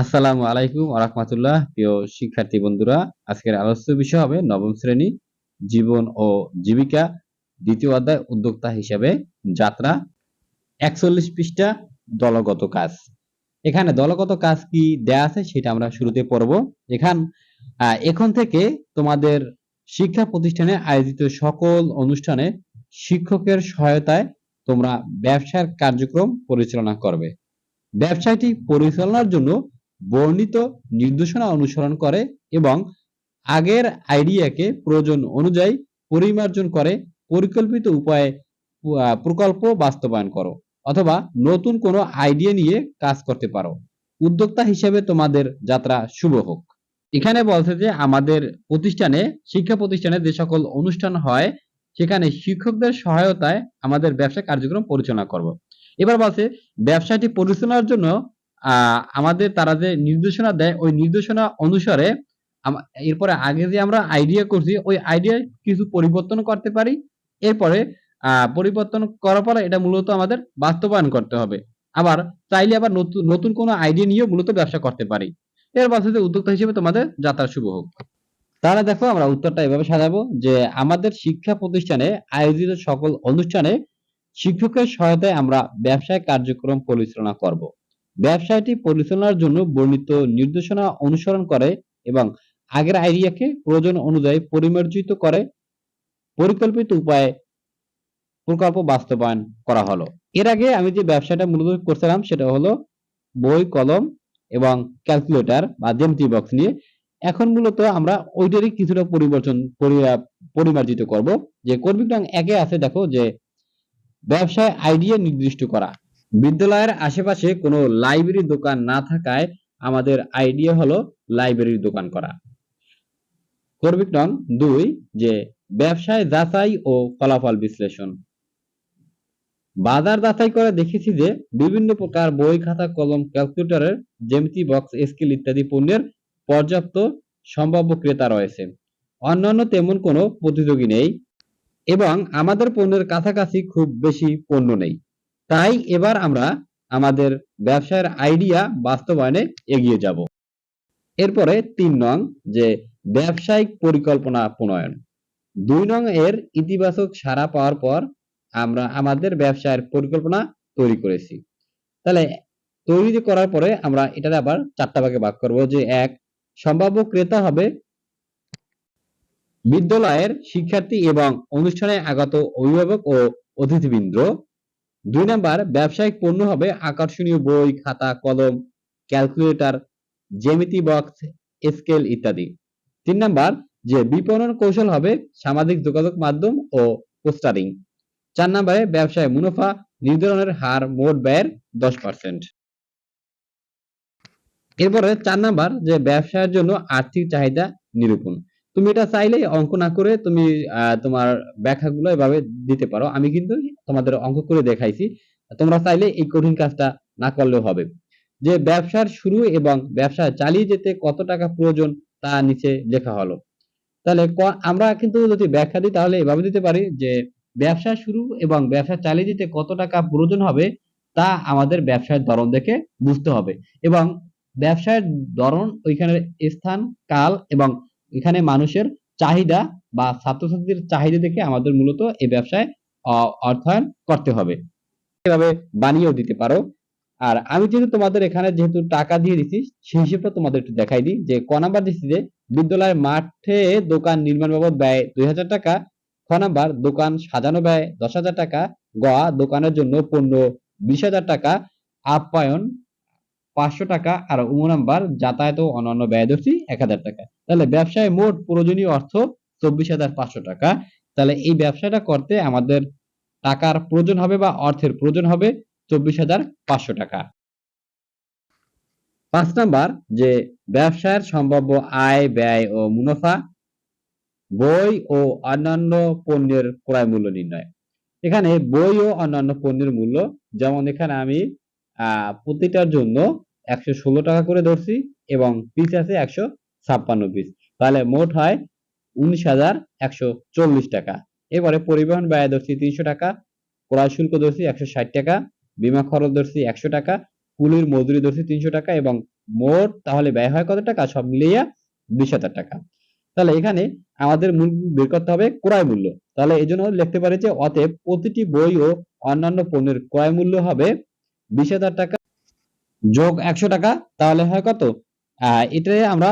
আসসালামু আলাইকুম আরহামতুল্লাহ প্রিয় শিক্ষার্থী বন্ধুরা। আজকের আলোচ্য বিষয় হবে নবম শ্রেণি জীবন ও জীবিকা, দ্বিতীয় অধ্যায় উদ্যোক্তা হিসেবে যাত্রা, একচল্লিশ পৃষ্ঠা দলগত কাজ। এখানে দলগত কাজ কি দেয়া আছে সেটা আমরা শুরুতে পড়ব। এখান এখন থেকে তোমাদের শিক্ষা প্রতিষ্ঠানে আয়োজিত সকল অনুষ্ঠানে শিক্ষকের সহায়তায় তোমরা ব্যবসার কার্যক্রম পরিচালনা করবে। ব্যবসাটি পরিচালনার জন্য বর্ণিত নির্দেশনা অনুসরণ করে এবং আগের আইডিয়াকে প্রয়োজন অনুযায়ী পরিমার্জন করে পরিকল্পিত উপায়ে প্রকল্প বাস্তবায়ন করো অথবা নতুন কোনো আইডিয়া নিয়ে কাজ করতে পারো। উদ্যোক্তা হিসেবে তোমাদের যাত্রা শুভ হোক। এখানে বলছে যে আমাদের প্রতিষ্ঠানে, শিক্ষা প্রতিষ্ঠানে যে সকল অনুষ্ঠান হয়, সেখানে শিক্ষকদের সহায়তায় আমাদের ব্যবসা কার্যক্রম পরিচালনা করব। এবার বলছে, ব্যবসাটি পরিচালনার জন্য আমাদের তারা যে নির্দেশনা দেয়, ওই নির্দেশনা অনুসারে এরপরে আগে যে আমরা আইডিয়া করছি, ওই আইডিয়া কিছু পরিবর্তন করতে পারি। এরপরে পরিবর্তন করার পরে এটা মূলত আমাদের বাস্তবায়ন করতে হবে। আবার চাইলে আবার নতুন নতুন কোনো আইডিয়া নিয়েও মূলত ব্যবসা করতে পারি। এর বলছে উদ্যোক্তা হিসেবে তোমাদের যাত্রা শুভ হোক। তাহলে দেখো আমরা উত্তরটা এভাবে সাজাবো যে, আমাদের শিক্ষা প্রতিষ্ঠানে আয়োজিত সকল অনুষ্ঠানে শিক্ষকের সহায়তায় আমরা ব্যবসায় কার্যক্রম পরিচালনা করব। ব্যবসায়টি পরিচালনার জন্য বর্ণিত নির্দেশনা অনুসরণ করে এবং আগের আইডিয়াকে প্রয়োজন অনুযায়ী পরিমার্জিত করে। পরিকল্পিত উপায়ে প্রকল্প বাস্তবায়ন করা হলো। এর আগে আমি যে ব্যবসাটা মূলত করছিলাম সেটা হলো বই, কলম এবং ক্যালকুলেটর বা জেমটি বক্স নিয়ে। এখন মূলত আমরা ওইটারই কিছুটা পরিবর্তন পরি- পরিমার্জিত করব। যে কর্মিক রং একে আছে দেখো যে ব্যবসায় আইডিয়া নির্দিষ্ট করা। বিদ্যালয়ের আশেপাশে কোনো লাইব্রেরি দোকান না থাকায় আমাদের আইডিয়া হলো লাইব্রেরির দোকান করা। কর্মিক নং দুই, যে ব্যবসায় যাচাই ও ফলাফল বিশ্লেষণ। বাজার যাচাই করে দেখেছি যে বিভিন্ন প্রকার বই, খাতা, কলম ক্যালকুলেটরের জ্যামিতি বক্স স্কেল ইত্যাদি পণ্যের পর্যাপ্ত সম্ভাব্য ক্রেতা রয়েছে। অন্যান্য তেমন কোনো প্রতিযোগী নেই এবং আমাদের পণ্যের কাছাকাছি খুব বেশি পণ্য নেই। তাই এবার আমরা আমাদের ব্যবসার আইডিয়া বাস্তবায়নে এগিয়ে যাব। এরপরে তিন নং যে ব্যবসায়িক পরিকল্পনা প্রণয়ন। দুই নং এর ইতিবাচক সাড়া পাওয়ার পর আমরা আমাদের ব্যবসায়ের পরিকল্পনা তৈরি করেছি। তাহলে তৈরি করার পরে আমরা এটাতে আবার চারটা ভাগে ভাগ করব যে এক, সম্ভাব্য ক্রেতা হবে বিদ্যালয়ের শিক্ষার্থী এবং অনুষ্ঠানে আগত অভিভাবক ও অতিথিবৃন্দ। দুই নাম্বার, ব্যবসায়িক পণ্য হবে আকর্ষণীয় বই, খাতা, কলম, ক্যালকুলেটর, জ্যামিতি বক্স স্কেল ইত্যাদি। তিন নাম্বার, যে বিপণন কৌশল হবে সামাজিক যোগাযোগ মাধ্যম ও পোস্টারিং। চার নাম্বারে, ব্যবসায় মুনাফা নির্ধারণের হার মোট ব্যয়ের দশ পার্সেন্ট এরপরে চার নাম্বার, যে ব্যবসায়ের জন্য আর্থিক চাহিদা নিরূপণ। তুমি এটা চাইলেই অঙ্ক না করে তুমি তোমার ব্যাখ্যাগুলো এভাবে দিতে পারো। আমি কিন্তু তোমাদের অঙ্ক করে দেখাইছি। তোমরা চাইলে এই কঠিন কাজটা না করলেও হবে। যে ব্যবসার শুরু এবং ব্যবসা চালিয়ে যেতে কত টাকা প্রয়োজন তা নিচে লেখা হলো। তাহলে আমরা কিন্তু যদি ব্যাখ্যা দিই তাহলে এভাবে দিতে পারি যে ব্যবসা শুরু এবং ব্যবসা চালিয়ে যেতে কত টাকা প্রয়োজন হবে তা আমাদের ব্যবসার ধরন দেখে বুঝতে হবে। এবং ব্যবসার ধরন ওইখানে স্থান, কাল এবং এখানে মানুষের চাহিদা বা ছাত্রছাত্রীদের চাহিদা দেখে আমাদের মূলত এই ব্যবসায় অর্থায়ন করতে হবে। এভাবে বানিয়েও দিতে পারো? আর আমি যেহেতু তোমাদের এখানে যেহেতু টাকা দিয়ে দিচ্ছি সেই হিসেবটা তোমাদের একটু দেখাই দিই যে, ক নাম্বার দিচ্ছি যে, বিদ্যালয়ের মাঠে দোকান নির্মাণ বাবদ ব্যয় দুই হাজার টাকা, খ নাম্বার দোকান সাজানো ব্যয় দশ হাজার টাকা, গ দোকানের জন্য পণ্য বিশ হাজার টাকা, আপ্যায়ন পাঁচশো টাকা আর উ নাম্বার যাতায়াত ও অন্যান্য ব্যয় ধরছি এক হাজার টাকা। তাহলে ব্যবসায় মোট প্রয়োজনীয় অর্থ চব্বিশ হাজার পাঁচশো টাকা। তাহলে এই ব্যবসাটা করতে আমাদের টাকার প্রয়োজন হবে বা অর্থের প্রয়োজন হবে চব্বিশ হাজার পাঁচশো টাকা। পাঁচ নাম্বার, যে ব্যবসার সম্ভাব্য আয়, ব্যয় ও মুনাফা, বই ও অন্যান্য পণ্যের ক্রয় মূল্য নির্ণয়। এখানে বই ও অন্যান্য পণ্যের মূল্য, যেমন এখানে আমি প্রতিটার জন্য একশো ষোলো টাকা করে ধরছি এবং পিস আছে একশো ছাপ্পান্ন পিস তাহলে মোট হয় উনিশ হাজার একশো চল্লিশ টাকা। এবারে পরিবহন ব্যয় ধরছি তিনশো টাকা, ক্রয় শুল্ক ধরছি একশো ষাট টাকা, বিমা খরচ ধরছি একশো টাকা, কুলির মজুরি ধরছি তিনশো টাকা এবং মোট তাহলে ব্যয় হয় কত টাকা? সব মিলিয়ে বিশ হাজার টাকা। তাহলে এখানে আমাদের মূল বের করতে হবে ক্রয় মূল্য। তাহলে এই জন্য লিখতে পারি যে অতএব প্রতিটি বই ও অন্যান্য পণ্যের ক্রয় মূল্য হবে বিশ হাজার টাকা যোগ একশো টাকা, তাহলে হয় কত? এটাই আমরা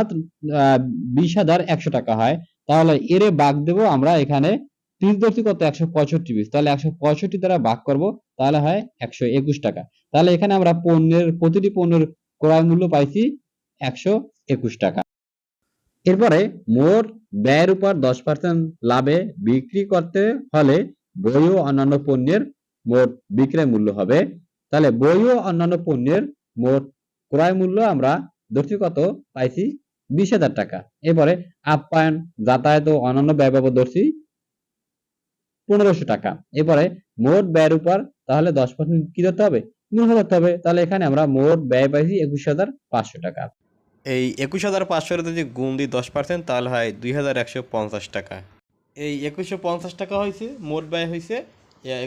বিশ হাজার একশো টাকা হয়। তাহলে এরে বাঘ দেব আমরা এখানে ধরছি কত? একশো পঁয়ষট্টি পিস তাহলে একশো পঁয়ষট্টি দ্বারা ভাগ করব, তাহলে হয় একশো একুশ টাকা। তাহলে এখানে আমরা পণ্যের, প্রতিটি পণ্যের ক্রয় মূল্য পাইছি একশো একুশ টাকা। এরপরে মোট ব্যয়ের উপর দশ পার্সেন্ট লাভে বিক্রি করতে হলে বই ও অন্যান্য পণ্যের মোট বিক্রয় মূল্য হবে। তাহলে বই ও অন্যান্য পণ্যের মোট ক্রয় মূল্য আমরা ধরছি কত? পাইছি বিশ হাজার টাকা। এরপরে আপ্যায়ন, যাতায়াত ও অন্যান্য ব্যয় বাবদ পনেরোশো টাকা। এরপরে মোট ব্যয়ের উপর তাহলে দশ পার্সেন্ট কি ধরতে হবে? মুনাফা ধরতে হবে। তাহলে এখানে আমরা মোট ব্যয় পাইছি একুশ হাজার পাঁচশো টাকা। এই একুশ হাজার পাঁচশোর যদি গুণ দিই দশ পার্সেন্ট তাহলে হয় দুই হাজার একশো পঞ্চাশ টাকা। এই একুশশো পঞ্চাশ টাকা হয়েছে মোট ব্যয় হয়েছে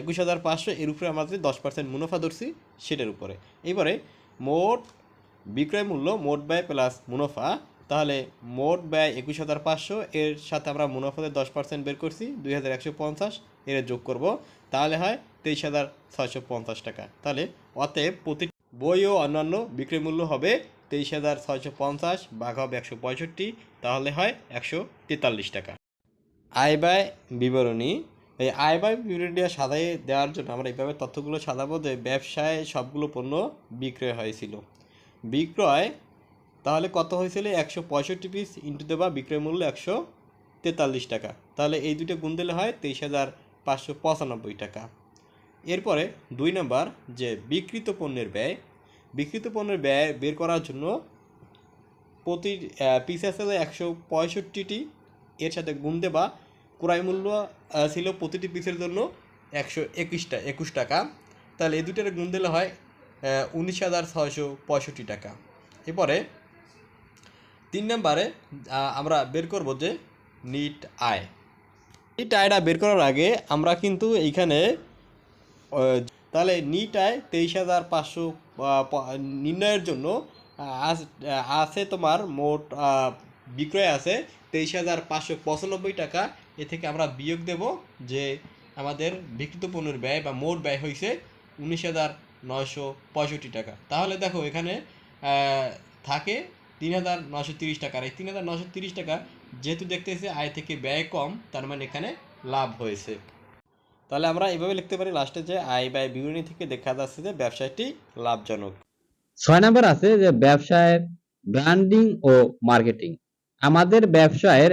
একুশ হাজার পাঁচশো, এর উপরে যদি দশ পার্সেন্ট মুনাফা ধরছি, সেটার উপরে। এবারে মোট বিক্রয় মূল্য মোট ব্যয় প্লাস মুনাফা। তাহলে মোট ব্যয় একুশ হাজার পাঁচশো, এর সাথে আমরা মুনাফাতে দশ পার্সেন্ট বের করছি, দুই হাজার একশো পঞ্চাশ, এর যোগ করব। তাহলে হয় তেইশ হাজার ছয়শো পঞ্চাশ টাকা। তাহলে অতএব প্রতি বই ও অন্যান্য বিক্রয় মূল্য হবে তেইশ হাজার ছয়শো পঞ্চাশ বাঘ হবে একশো পঁয়ষট্টি, তাহলে হয় একশো তেতাল্লিশ টাকা। আয় ব্যয় বিবরণী। এই আয় ব্যয় বিবরণীটা সাজাই দেওয়ার জন্য আমরা এইভাবে তথ্যগুলো সাজাবো যে ব্যবসায় সবগুলো পণ্য বিক্রয় হয়েছিল। বিক্রয়, তাহলে কত হয়েছিল? একশো পঁয়ষট্টি পিস ইন্টু দেবা বিক্রয় মূল্য একশো তেতাল্লিশ টাকা। তাহলে এই দুটো গুণ দিলে হয় তেইশ হাজার পাঁচশো পঁচানব্বই টাকা। এরপরে দুই নম্বর, যে বিকৃত পণ্যের ব্যয়। বিকৃত পণ্যের ব্যয় বের করার জন্য প্রতি পিস আসলে একশো পঁয়ষট্টিটি এর সাথে গুণ দেবা ক্রয় মূল্য ছিল প্রতিটি পিসের জন্য একশো একুশটা, একুশ টাকা। তাহলে এই দুটার গুণ দিলে হয় উনিশ হাজার ছয়শো পঁয়ষট্টি টাকা। এরপরে তিন নম্বরে আমরা বের করব যে নিট আয়। নিট আয়টা বের করার আগে আমরা কিন্তু এইখানে তাহলে নিট আয় তেইশ হাজার পাঁচশো নির্ণয়ের জন্য আছে তোমার মোট বিক্রয় আছে তেইশ হাজার পাঁচশো পঁচানব্বই টাকা। এ থেকে আমরা বিয়োগ দেব যে আমাদের বিকৃত পণ্যের ব্যয় বা মোট ব্যয় হয়েছে উনিশ হাজার নয়শো পঁয়ষট্টি টাকা। তাহলে দেখো এখানে থাকে তিন হাজার নশো তিরিশ টাকা আর এই তিন হাজার নশো তিরিশ টাকা যেহেতু দেখতেছি আয় থেকে ব্যয় কম, তার মানে এখানে লাভ হয়েছে। তাহলে আমরা এভাবে লিখতে পারি লাস্টে যে আয় ব্যয় বিবরণী থেকে দেখা যাচ্ছে যে ব্যবসায়টি লাভজনক। ছয় নম্বর আছে যে ব্যবসায়ের ব্র্যান্ডিং ও মার্কেটিং আমাদের ব্যবসায়ের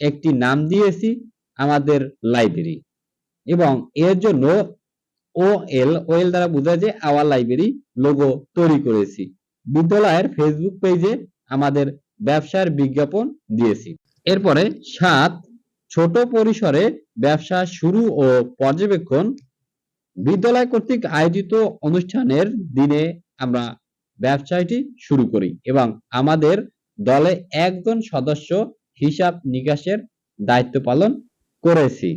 একটি নাম দিয়েছি আমাদের লাইব্রেরি এবং এর জন্য ও এল ও এল দ্বারা বোঝায় যে আওয়ার লাইব্রেরি লোগো তৈরি করেছি। বিদ্যালয়ের ফেসবুক পেজে আমাদের ব্যবসার বিজ্ঞাপন দিয়েছি। এরপরে সাত, ছোট পরিসরে ব্যবসা শুরু ও পর্যবেক্ষণ। বিদ্যালয় কর্তৃক আয়োজিত অনুষ্ঠানের দিনে আমরা ব্যবসায়টি শুরু করি এবং আমাদের দলে একজন সদস্য হিসাব নিকাশের দায়িত্ব পালন করেছি।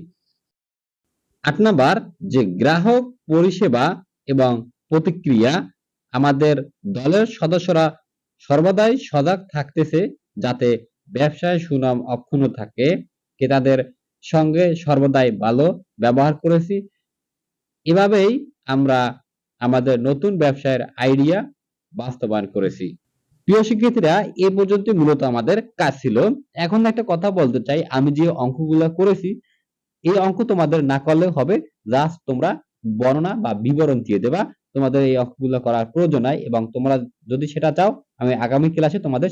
আট নাম্বার, যে গ্রাহক পরিষেবা এবং প্রতিক্রিয়া আমাদের দলের সদস্যরা সর্বদাই সজাগ থাকতেছে যাতে ব্যবসায় সুনাম অক্ষুণ্ণ থাকে। ক্রেতাদের সঙ্গে সর্বদাই ভালো ব্যবহার করেছি। এভাবেই আমরা আমাদের নতুন ব্যবসায়ের আইডিয়া বাস্তবায়ন করেছি। প্রিয় শিক্ষার্থীরা, এ পর্যন্ত মূলত আমাদের কাজ ছিল। এখন একটা কথা বলতে চাই, আমি যে অঙ্কগুলো করেছি, এই অঙ্ক তোমাদের না করলেও হবে জাস্ট তোমরা বর্ণনা বা বিবরণ দিয়ে দেবা। তোমাদের এই অঙ্কগুলো করার প্রয়োজন নাই এবং তোমরা যদি সেটা চাও, আমি আগামী ক্লাসে তোমাদের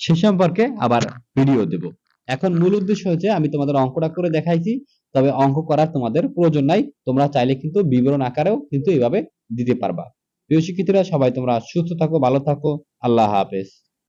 সে সম্পর্কে আবার ভিডিও দেব। এখন মূল উদ্দেশ্য হচ্ছে, আমি তোমাদের অঙ্কটা করে দেখাইছি, তবে অঙ্ক করার তোমাদের প্রয়োজন নাই, তোমরা চাইলে কিন্তু বিবরণ আকারেও কিন্তু এইভাবে দিতে পারবা। প্রিয় শিক্ষার্থীরা সবাই তোমরা সুস্থ থাকো ভালো থাকো। আল্লাহ হাফেজ।